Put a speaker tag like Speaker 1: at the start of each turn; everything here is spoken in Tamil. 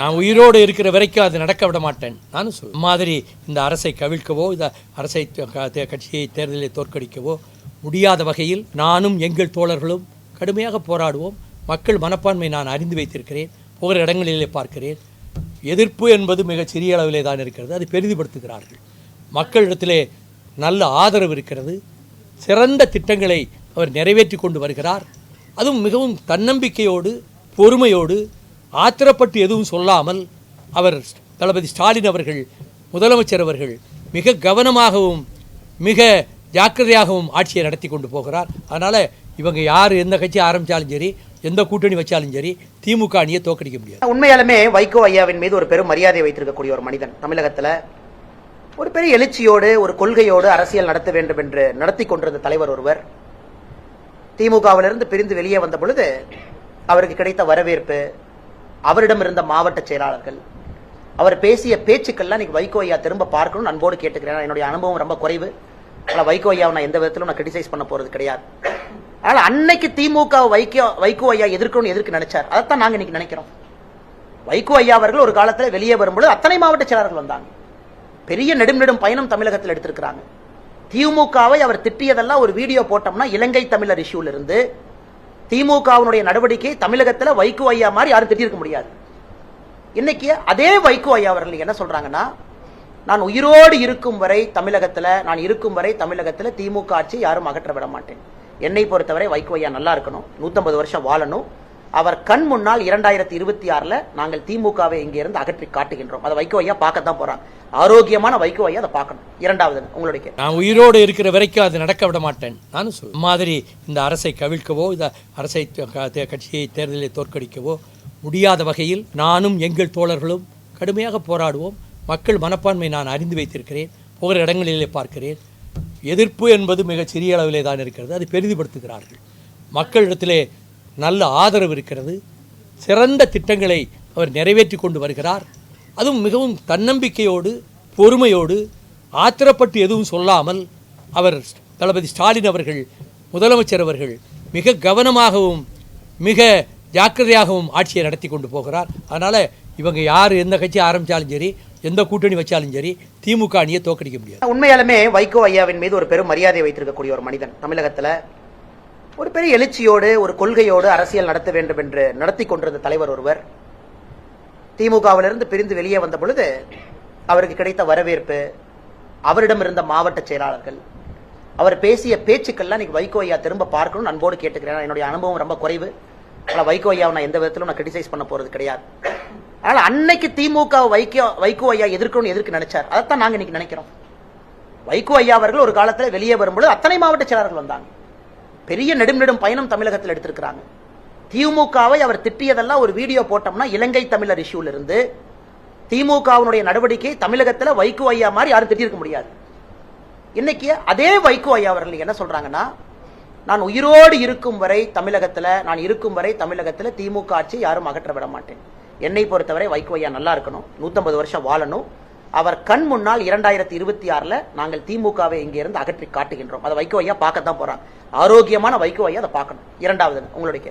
Speaker 1: நான் உயிரோடு இருக்கிற வரைக்கும் அது நடக்க விட மாட்டேன். நானும் சொல் மாதிரி இந்த அரசை கவிழ்க்கவோ இந்த அரசை கட்சியை தேர்தலில் தோற்கடிக்கவோ முடியாத வகையில் நானும் எங்கள் தோழர்களும் கடுமையாக போராடுவோம். மக்கள் மனப்பான்மை நான் அறிந்து வைத்திருக்கிறேன். போகிற இடங்களிலே பார்க்கிறேன். எதிர்ப்பு என்பது மிகச் சிறிய அளவிலே தான் இருக்கிறது. அதை பெரிதுபடுத்துகிறார்கள். மக்களிடத்திலே நல்ல ஆதரவு இருக்கிறது. சிறந்த திட்டங்களை அவர் நிறைவேற்றி கொண்டு வருகிறார். அதுவும் மிகவும் தன்னம்பிக்கையோடு பொறுமையோடு ஆத்திரப்பட்டு எதுவும் சொல்லாமல் அவர் தளபதி ஸ்டாலின் அவர்கள் முதலமைச்சர் அவர்கள் மிக கவனமாகவும் மிக ஜாக்கிரதையாகவும் ஆட்சியை நடத்தி கொண்டு போகிறார். அதனால் இவங்க யார் எந்த கட்சி ஆரம்பித்தாலும் சரி எந்த கூட்டணி வச்சாலும் சரி திமுக அணியை தோக்கடிக்க முடியாது.
Speaker 2: உண்மையாலுமே வைகோ ஐயாவின் மீது ஒரு பெரும் மரியாதை வைத்திருக்கக்கூடிய ஒரு மனிதன் தமிழகத்தில் ஒரு பெரிய எழுச்சியோடு ஒரு கொள்கையோடு அரசியல் நடத்த வேண்டும் என்று நடத்தி கொண்டிருந்த தலைவர் ஒருவர். திமுகவிலிருந்து பிரிந்து வெளியே வந்த பொழுது அவருக்கு கிடைத்த வரவேற்பு அவரிடம் இருந்த மாவட்ட செயலாளர்கள் அவர் பேசிய பேச்சுக்கள்லாம் இன்னைக்கு வைகோ ஐயா திரும்ப பார்க்கணும்னு அன்போடு கேட்டுக்கிறேன். என்னுடைய அனுபவம் ரொம்ப குறைவு. ஆனால் வைகோ ஐயாவை நான் எந்த விதத்திலும் நான் கிரிட்டிசைஸ் பண்ண போறது கிடையாது. அதனால அன்னைக்கு திமுக வைகோ வைகோ ஐயா எதிர்க்கணும்னு எதிர்க்கு நினைச்சார்? அதைத்தான் நாங்க இன்னைக்கு நினைக்கிறோம். வைகோ ஐயா அவர்கள் ஒரு காலத்தில் வெளியே வரும்பொழுது அத்தனை மாவட்ட செயலாளர்கள் வந்தாங்க. பெரிய நெடும் நெடும் பயணம் தமிழகத்தில் எடுத்திருக்கிறாங்க. திமுகவை அவர் திட்டியதெல்லாம் ஒரு வீடியோ போட்டோம்னா இலங்கை தமிழர் இஷ்யூல இருந்து திமுகவினுடைய நடவடிக்கை தமிழகத்துல வைகோ ஐயா மாதிரி யாரும் திட்டியிருக்க முடியாது. இன்னைக்கு அதே வைகோ ஐயா அவர்கள் என்ன சொல்றாங்கன்னா நான் உயிரோடு இருக்கும் வரை தமிழகத்துல நான் இருக்கும் வரை தமிழகத்துல திமுக ஆட்சி யாரும் அகற்ற விட மாட்டேன். என்னை பொறுத்தவரை வைகோ ஐயா நல்லா இருக்கணும். 150 வருஷம் வாழணும். அவர் கண் முன்னால் இரண்டாயிரத்தி இருபத்தி ஆறுல நாங்கள் திமுகவை இங்க இருந்து அகற்றி காட்டுகின்றோம். அதை வைகோ ஐயா பார்க்கத்தான் போறாங்க ஆரோக்கியமான வைகோ ஐயா அதை பார்க்கணும். இரண்டாவது உங்களுடைய
Speaker 1: நான் உயிரோடு இருக்கிற வரைக்கும் அது நடக்க விட மாட்டேன். நானும் சொல் மாதிரி இந்த அரசை கவிழ்க்கவோ இந்த அரசை கட்சியை தேர்தலில் தோற்கடிக்கவோ முடியாத வகையில் நானும் எங்கள் தோழர்களும் கடுமையாக போராடுவோம். மக்கள் மனப்பான்மை நான் அறிந்து வைத்திருக்கிறேன். போகிற இடங்களிலே பார்க்கிறேன். எதிர்ப்பு என்பது மிகச் சிறிய அளவிலே தான் இருக்கிறது. அதை பெரிதுபடுத்துகிறார்கள். மக்களிடத்திலே நல்ல ஆதரவு இருக்கிறது. சிறந்த திட்டங்களை அவர் நிறைவேற்றி கொண்டு வருகிறார். அதுவும் மிகவும் தன்னம்பிக்கையோடு பொறுமையோடு ஆத்திரப்பட்டு எதுவும் சொல்லாமல் அவர் தளபதி ஸ்டாலின் அவர்கள் முதலமைச்சர் அவர்கள் மிக கவனமாகவும் மிக ஜாக்கிரதையாகவும் ஆட்சியை நடத்தி கொண்டு போகிறார். அதனால் இவங்க யார் எந்த கட்சி ஆரம்பித்தாலும் சரி எந்த கூட்டணி வச்சாலும் சரி திமுக அணியை தோக்கடிக்க முடியாது.
Speaker 2: உண்மையாலுமே வைகோ ஐயாவின் மீது ஒரு பெரும் மரியாதை வைத்திருக்கக்கூடிய ஒரு மனிதன் தமிழகத்தில் ஒரு பெரிய எழுச்சியோடு ஒரு கொள்கையோடு அரசியல் நடத்த வேண்டும் என்று நடத்தி கொண்டிருந்த தலைவர் ஒருவர் திமுகவிலிருந்து பிரிந்து வெளியே வந்த பொழுது அவருக்கு கிடைத்த வரவேற்பு அவரிடம் இருந்த மாவட்ட செயலாளர்கள் அவர் பேசிய பேச்சுக்கள்லாம் இன்னைக்கு வைகோ ஐயா திரும்ப பார்க்கணும்னு அன்போடு கேட்டுக்கிறேன். என்னுடைய அனுபவம் ரொம்ப குறைவு. ஆனால் வைகோ ஐயாவை நான் எந்த விதத்திலும் நான் கிரிட்டிசைஸ் பண்ண போறது கிடையாது. அதனால அன்னைக்கு திமுக வைகோ வைகோ ஐயா எதிர்க்கணும்னு எதிர்க்கு நினைச்சார்? அதைத்தான் நாங்கள் இன்னைக்கு நினைக்கிறோம். வைகோ ஐயா அவர்கள் ஒரு காலத்தில் வெளியே வரும்பொழுது அத்தனை மாவட்ட செயலாளர்கள் வந்தாங்க. பெரிய நெடும் நெடும் பயணம் தமிழகத்தில் எடுத்திருக்கிறாங்க. திமுகவை அவர் திட்டியதெல்லாம் ஒரு வீடியோ போட்டோம்னா இலங்கை தமிழர் இஷ்யூல இருந்து திமுகவினுடைய நடவடிக்கை தமிழகத்தில் வைகோ ஐயா மாதிரி யாரும் திட்டியிருக்க முடியாது. இன்னைக்கு அதே வைகோ ஐயா அவர்கள் என்ன சொல்றாங்கன்னா நான் உயிரோடு இருக்கும் வரை தமிழகத்தில் நான் இருக்கும் வரை தமிழகத்தில் திமுக ஆட்சி யாரும் அகற்ற விட மாட்டேன். என்னை பொறுத்தவரை வைகோ ஐயா நல்லா இருக்கணும். 150 வருஷம் வாழணும். அவர் கண் முன்னால் இரண்டாயிரத்தி இருபத்தி ஆறுல நாங்கள் திமுகவை இங்கிருந்து அகற்றி காட்டுகின்றோம். அதை வைகோ ஐயா பார்க்கத்தான் போறாங்க ஆரோக்கியமான வைகோ ஐயா அதை பார்க்கணும். இரண்டாவது உங்களுடைய